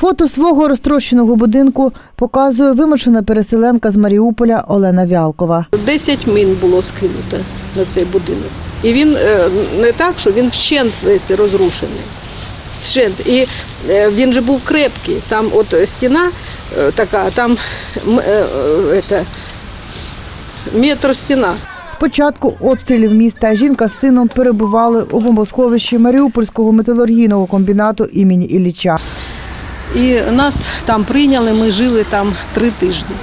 Фото свого розтрощеного будинку показує вимушена переселенка з Маріуполя Олена Вялкова. 10 мін було скинуто на цей будинок. І він е, не так, що він вщент весь розрушений. Вщент. І е, він же був крепкий. Там от стіна е, така, там е, е, это, метр стіна. З початку обстрілів міста жінка з сином перебували у бомбосховищі Маріупольського металургійного комбінату імені Ілліча. І нас там прийняли, ми жили там три тижні.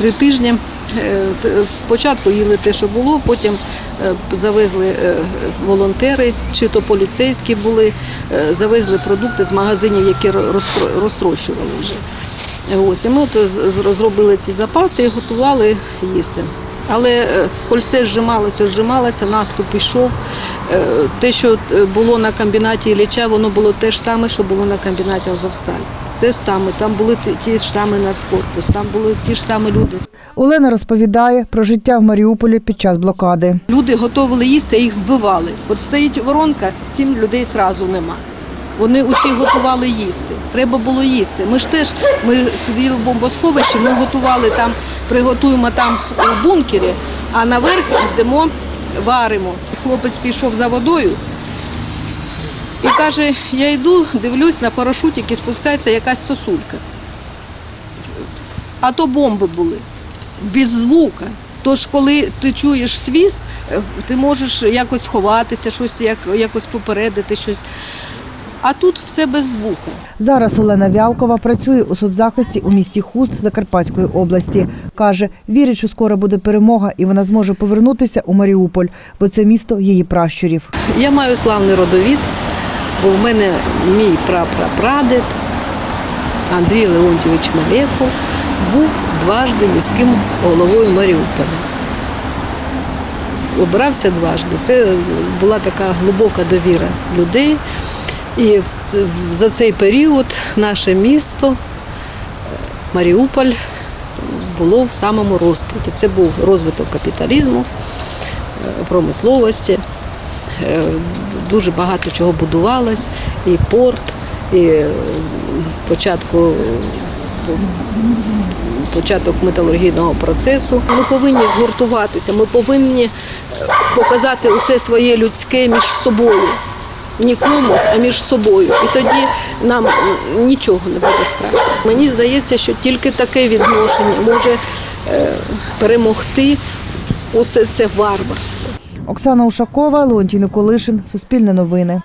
Три тижні. Е, Спочатку їли те, що було, потім е, завезли е, волонтери, чи то поліцейські були, завезли продукти з магазинів, які розтрощували вже. Ось, і ми от розробили ці запаси і готували їсти. Але кольце зжималося, зжималося, наступ пішов. Е, Те, що було на комбінаті Ілліча, воно було те ж саме, що було на комбінаті Азовсталь. Це ж саме, там були ті- ж самі нацкорпус, там були ті ж самі люди. Олена розповідає про життя в Маріуполі під час блокади. Люди готували їсти, а їх вбивали. От стоїть воронка, сім людей зразу нема. Вони усі готували їсти. Треба було їсти. Ми ж теж ми сиділи в бомбосховищі, ми готували там, приготуємо там у бункері, а наверх йдемо, варимо. Хлопець пішов за водою і каже: я йду, дивлюсь на парашутики, спускається якась сосулька. А то бомби були без звука. Тож, коли ти чуєш свіст, е, ти можеш якось ховатися, щось як, якось попередити щось. А тут все без звука. Зараз Олена Вялкова працює у соцзахисті у місті Хуст Закарпатської області. Каже, вірить, що скоро буде перемога і вона зможе повернутися у Маріуполь, бо це місто її пращурів. Я маю славний родовід, бо в мене мій прапрапрадед Андрій Леонтьович Малеков був дважди міським головою Маріуполя. Обирався дважди. Це була така глибока довіра людей. І за цей період наше місто, е, Маріуполь, було в самому розквіті. Це був розвиток капіталізму, е, промисловості. Е, Дуже багато чого будувалось, і порт, і е, початку е, початок металургійного процесу. Ми повинні згуртуватися, ми повинні е, показати усе своє людське між собою. Не комусь, а між собою. І тоді нам нічого не буде страшно. Мені здається, що тільки таке відношення може е, перемогти усе це варварство. Оксана Ушакова, Леонтій Николишин, Суспільне новини.